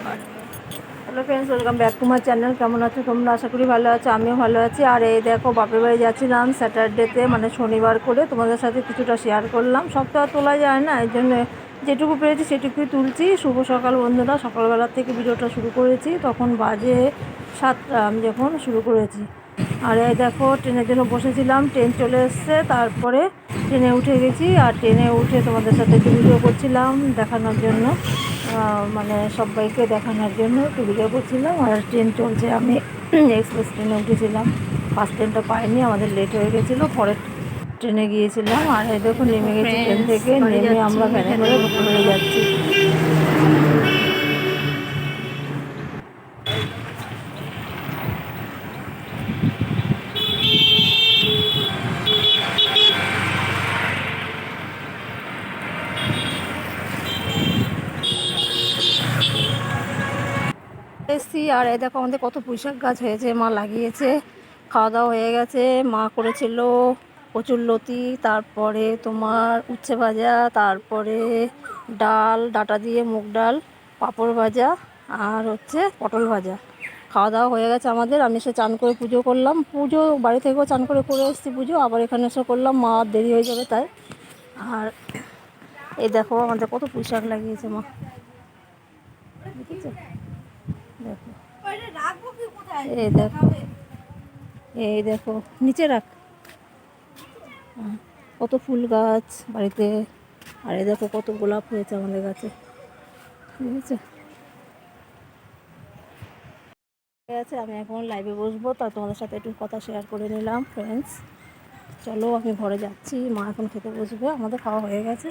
Hello friends welcome back to my channel কেমন আছো? তোমরা আশা করি ভালো আছো, আমিও ভালো আছি। আর এই দেখো, বাপের বাড়ি যাচ্ছিলাম স্যাটারডেতে মানে শনিবার করে। তোমাদের সাথে কিছুটা শেয়ার করলাম। আর তোলা যায় না, এই জন্য যেটুকু পেরেছি সেটুকুই তুলছি। শুভ সকাল বন্ধুরা সকালবেলার থেকে ভিডিওটা শুরু করেছি। তখন বাজে সাতটা, আমি যখন শুরু করেছি। আর এই দেখো, ট্রেনের জন্য বসেছিলাম, ট্রেন চলে এসছে। তারপরে ট্রেনে উঠে গেছি। আর ট্রেনে উঠে তোমাদের সাথে একটু ভিডিও করছিলাম দেখানোর জন্য। মানে সবাইকে দেখানোর জন্য ভিডিও করছিলাম আর ট্রেন চলছে আমি এক্সপ্রেস ট্রেনে উঠেছিলাম। ফার্স্ট ট্রেনটা পাইনি আমাদের লেট হয়ে গেছিল পরের ট্রেনে গিয়েছিলাম। আর এই দেখুন নেমে গেছি ট্রেন থেকে নেমে আমরা ভ্যানে করে ঘুরে যাচ্ছি। এসছি আর এই দেখো আমাদের কত পুঁইশাক গাছ হয়েছে, মা লাগিয়েছে খাওয়া দাওয়া হয়ে গেছে, মা করেছিল কচুর লতি, তারপরে তোমার উচ্ছে ভাজা, তারপরে ডাল, ডাটা দিয়ে মুগ ডাল, পাঁপড় ভাজা আর হচ্ছে পটল ভাজা। খাওয়া দাওয়া হয়ে গেছে আমাদের, আমি সে চান করে পুজো করলাম। পুজো, বাড়ি থেকেও চান করে করে এসেছি পুজো, আবার এখানে এসে করলাম, মা দেরি হয়ে যাবে তাই। আর এই দেখো আমাদের কত পুঁইশাক লাগিয়েছে মা। দেখেছ দেখো এই দেখো। এই দেখো নিচে রাখ। কত ফুল গাছ বাড়িতে। আর এই দেখো কত গোলাপ হয়েছে আমাদের গাছে। ঠিক আছে? আছে আমি এখন লাইভে বসবো। তা তোমাদের সাথে একটু কথা শেয়ার করে নিলাম ফ্রেন্ডস চলো আমি ঘরে যাচ্ছি। মা এখন খেতে বসবে। আমাদের খাওয়া হয়ে গেছে।